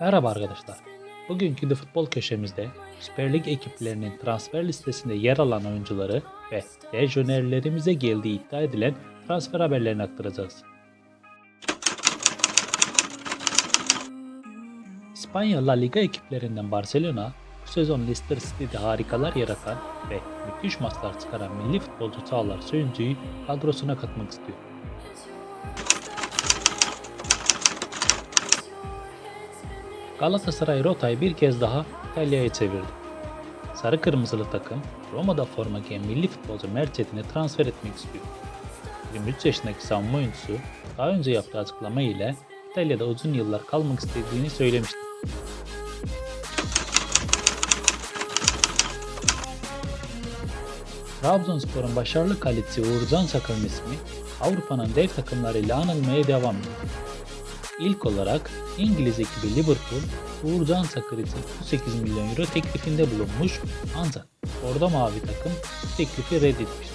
Merhaba arkadaşlar. Bugünkü The Futbol köşemizde Süper Lig ekiplerinin transfer listesinde yer alan oyuncuları ve lejyonerlerimize geldiği iddia edilen transfer haberlerini aktaracağız. İspanya La Liga ekiplerinden Barcelona bu sezon Leicester City'de harikalar yaratan ve müthiş maçlar çıkaran milli futbolcu Çağlar Söyüncü'yü kadrosuna katmak istiyor. Galatasaray rotayı bir kez daha İtalya'ya çevirdi. Sarı kırmızılı takım Roma'da forma giyen milli futbolcu Mert Çetin'i transfer etmek istiyor. 23 yaşındaki savunma oyuncusu daha önce yaptığı açıklama ile İtalya'da uzun yıllar kalmak istediğini söylemişti. Trabzonspor'un başarılı kalecisi Uğurcan Çakır'ın ismi Avrupa'nın dev takımlarıyla anılmaya devam ediyor. İlk olarak İngiliz ekibi Liverpool, Uğurcan Çakır için 38 milyon euro teklifinde bulunmuş ancak Orada Mavi takım teklifi reddetmişti.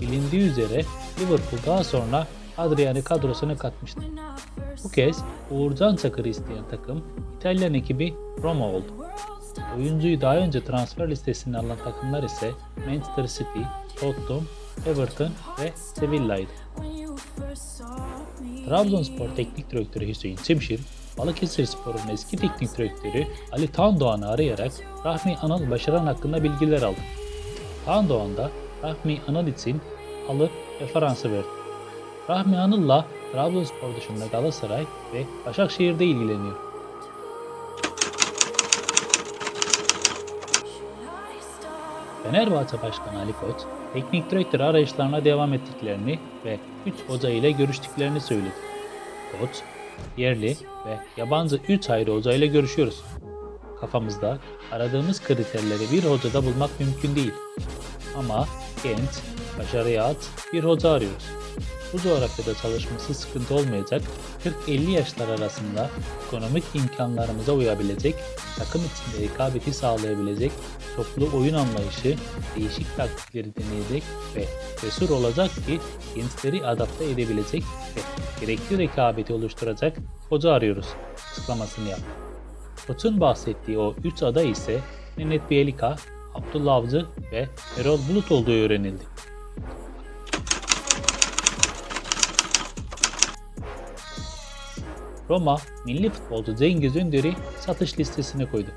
Bilindiği üzere Liverpool daha sonra Adrian'ı kadrosuna katmıştı. Bu kez Uğurcan Çakır'ı isteyen takım İtalyan ekibi Roma oldu. Oyuncuyu daha önce transfer listesine alan takımlar ise Manchester City, Tottenham, Everton ve Sevilla'ydı. Trabzonspor Teknik Direktörü Hüseyin Çimşir, Balıkesir Spor'un eski teknik direktörü Ali Tandoğan'ı arayarak Rahmi Anıl başaran hakkında bilgiler aldı. Tandoğan da Rahmi Anıl için halı referansı verdi. Rahmi Anıl'la Trabzonspor dışında Galatasaray ve Başakşehir'de ilgileniyor. Fenerbahçe Başkanı Ali Koç, teknik direktör arayışlarına devam ettiklerini ve 3 hoca ile görüştüklerini söyledi. Koç, yerli ve yabancı 3 ayrı hoca ile görüşüyoruz. Kafamızda aradığımız kriterleri bir hocada bulmak mümkün değil. Ama genç, başarıya at bir hoca arıyoruz. Bu coğrafyada çalışması sıkıntı olmayacak, 40-50 yaşlar arasında ekonomik imkanlarımıza uyabilecek, takım içinde rekabeti sağlayabilecek, toplu oyun anlayışı, değişik taktikleri deneyecek ve cesur olacak ki gençleri adapte edebilecek ve gerekli rekabeti oluşturacak hoca arıyoruz açıklamasını yaptı. Koç'un bahsettiği o 3 aday ise Mehmet Bielika, Abdullah Avcı ve Erol Bulut olduğu öğrenildi. Roma, milli futbolcu Cengiz Ünder'i satış listesine koydu.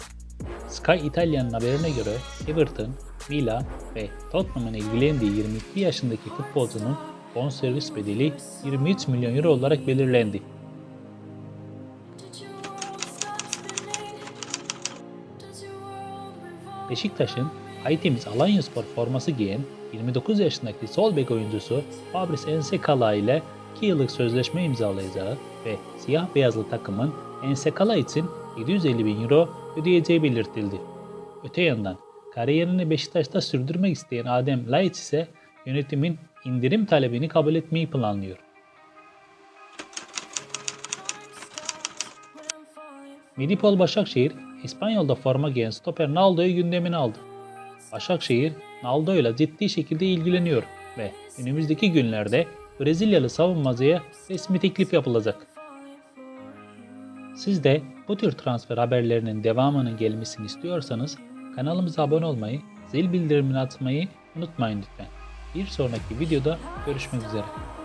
Sky İtalya'nın haberine göre Everton, Milan ve Tottenham'ın ilgilendiği 22 yaşındaki futbolcunun bonservis bedeli 23 milyon euro olarak belirlendi. Beşiktaş'ın Aytemiz Alanyaspor forması giyen 29 yaşındaki sol bek oyuncusu Fabrice Ensekala ile 2 yıllık sözleşme imzalayacağı ve siyah beyazlı takımın Ensekala için 750 bin euro ödeyeceği belirtildi. Öte yandan kariyerini Beşiktaş'ta sürdürmek isteyen Adem Laiç ise yönetimin indirim talebini kabul etmeyi planlıyor. Midipol Başakşehir, İspanyol'da forma giyen stoper Naldo'yu gündemine aldı. Başakşehir, Naldo ile ciddi şekilde ilgileniyor ve önümüzdeki günlerde Brezilyalı savunmacıya resmi teklif yapılacak. Siz de bu tür transfer haberlerinin devamının gelmesini istiyorsanız kanalımıza abone olmayı, zil bildirimini atmayı unutmayın lütfen. Bir sonraki videoda görüşmek üzere.